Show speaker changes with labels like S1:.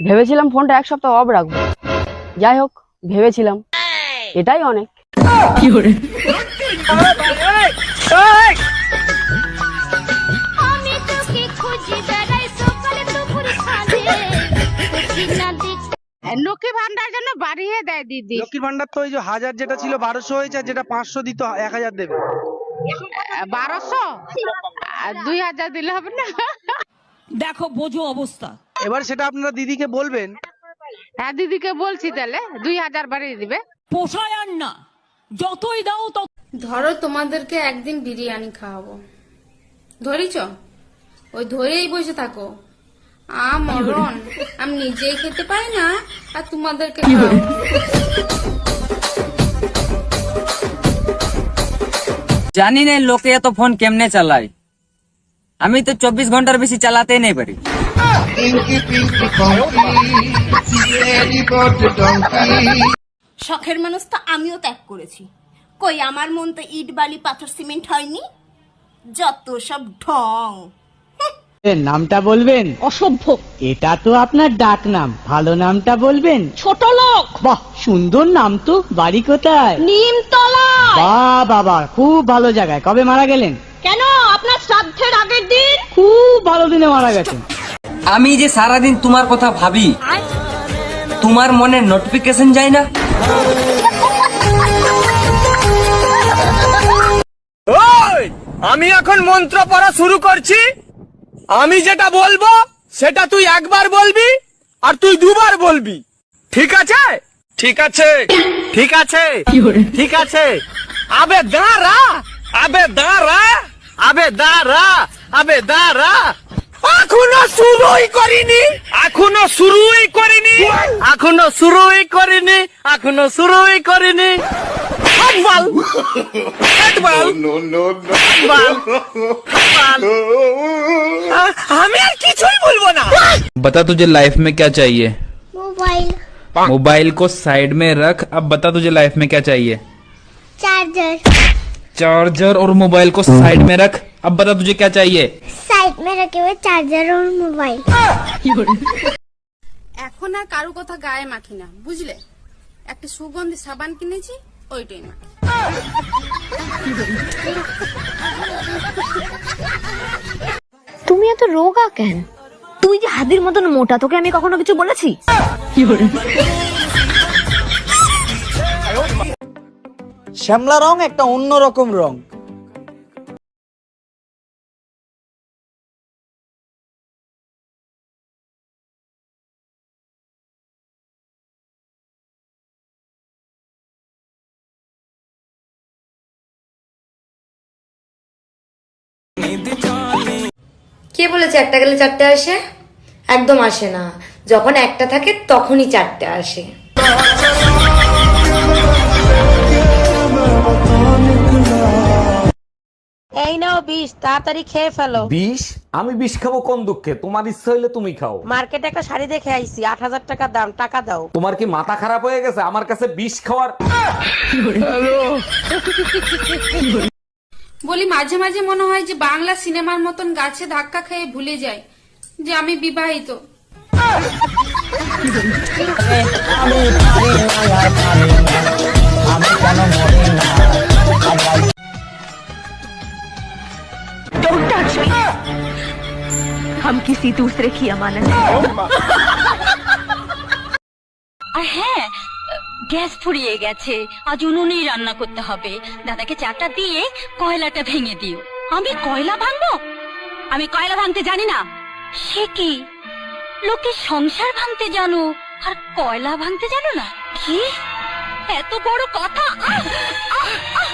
S1: ভেবেছিলাম ফোনটা এক সপ্তাহ অফ রাখব। যাই হোক ভেবেছিলাম। এটাই অনেক।
S2: লক্ষ্মী ভান্ডার জন্য বাড়িয়ে দেয় দিদি।
S3: লক্ষ্মীর ভান্ডার তো ওই যে হাজার যেটা ছিল বারোশো হয়েছে আর যেটা পাঁচশো দিত এক হাজার দেবে।
S2: বারোশো? আর দুই হাজার দিলে হবে না?
S4: দেখো বোঝো অবস্থা।
S3: এবার সেটা আপনারা দিদিকে বলবেন।
S2: হ্যাঁ দিদিকে বলছি তাহলে দুই হাজার বাড়িয়ে দিবে।
S4: পোষায় আর না যতই দাও তত
S5: ধরো তোমাদেরকে একদিন বিরিয়ানি খাওয়াবো। ধরিছ? ওই ধরেই বসে থাকো। আ মরণ আমি নিজেই খেতে পারি না আর তোমাদেরকে খাওয়াবো।
S6: জানি না লোকে এত ফোন কেমনে চালায়। আমি তো চব্বিশ ঘণ্টার বেশি চালাতেই নেই পারি।
S7: শখের মানুষ তো আমিও ত্যাগ করেছি। কই আমার মন তো ইট বালি পাথর সিমেন্ট হয়নি? যত সব ঢং।
S8: এর নামটা বলবেন?
S4: অসভ্য।
S8: এটা তো আপনার ডাক নাম। ভালো নামটা বলবেন?
S4: ছোট লোক।
S8: বাহ সুন্দর নাম তো। বাড়ি কোথায়?
S4: নিমতলা
S8: বাহ বাবা খুব ভালো জায়গায়। কবে মারা গেলেন?
S4: শ্রাদ্ধের আগের দিন?
S8: খুব ভালো দিনে মারা গেছেন
S6: আমি যে সারাদিন তোমার কথা ভাবি তোমার মনে নোটিফিকেশন যায় না?
S3: আমি এখন মন্ত্র পড়া শুরু করছি। আমি যেটা বলব সেটা তুই একবার বলবি আর তুই দুবার বলবি। ঠিক আছে? ঠিক আছে। ঠিক আছে। ঠিক আছে। আবে দাঁড়া আবে দাঁড়া। আবে দাঁড়া আবে দাঁড়া এখনো শুরুই করিনি এখনো শুরুই করিনি এখনো শুরুই করিনি এখনো শুরুই করিনি হাতবাল হাতবাল হাতবাল হাতবাল আ- আমি আর কিছুই বলবো না
S9: बता तुझे लाइफ में क्या चाहिए
S10: মোবাইল
S9: मोबाइल को साइड में रख अब बता तुझे लाइफ में क्या चाहिए
S10: চার্জার
S9: चार्जर और मोबाइल को साइड में रख अब बता तुझे क्या चाहिए
S10: साइड में रखे हुए चार्जर और मोबाइल
S5: এখন আর কারো কথা গায়ে মাখি না বুঝলে একটা সুগন্ধি সাবান কিনেছি ওইটাই মাখি
S7: তুমি এত রোগা কেন তুই যে হাদির মতন মোটা তোকে আমি কখনো কিছু বলেছি
S8: শ্যামলা রং একটা অন্যরকম রং।
S11: কে বলেছে একটা গেলে চারটে আসে? একদম আসে না। যখন একটা থাকে তখনই চারটে আসে।
S2: এই নাও বিষ তাড়াতাড়ি খেয়ে ফেলো।
S12: বিষ? আমি বিষ খাব কোন দুঃখে? তোমার ইচ্ছা হইলে তুমি খাও।
S2: মার্কেটে একটা শাড়ি দেখে আইছি আট হাজার টাকা দাম টাকা দাও।
S12: তোমার কি মাথা খারাপ হয়ে গেছে? আমার কাছে বিষ খাওয়ার
S5: বলি মাঝে মাঝে মনে হয় যে বাংলা সিনেমার মতন গাছে ধাক্কা খেয়ে ভুলে যায় যে আমি বিবাহিত।
S7: हम किसी दूसरे की अमानत আর হ্যাঁ গ্যাস ফুরিয়ে গেছে আজ উনুনেই রান্না করতে হবে দাদাকে চাটা দিয়ে কয়লাটা ভেঙে দিও আমি কয়লা ভাঙবো আমি কয়লা ভাঙতে জানি না সে কি লোকে সংসার ভাঙতে জানো আর কয়লা ভাঙতে জানো না কি এত বড় কথা আহ! আহ! আহ!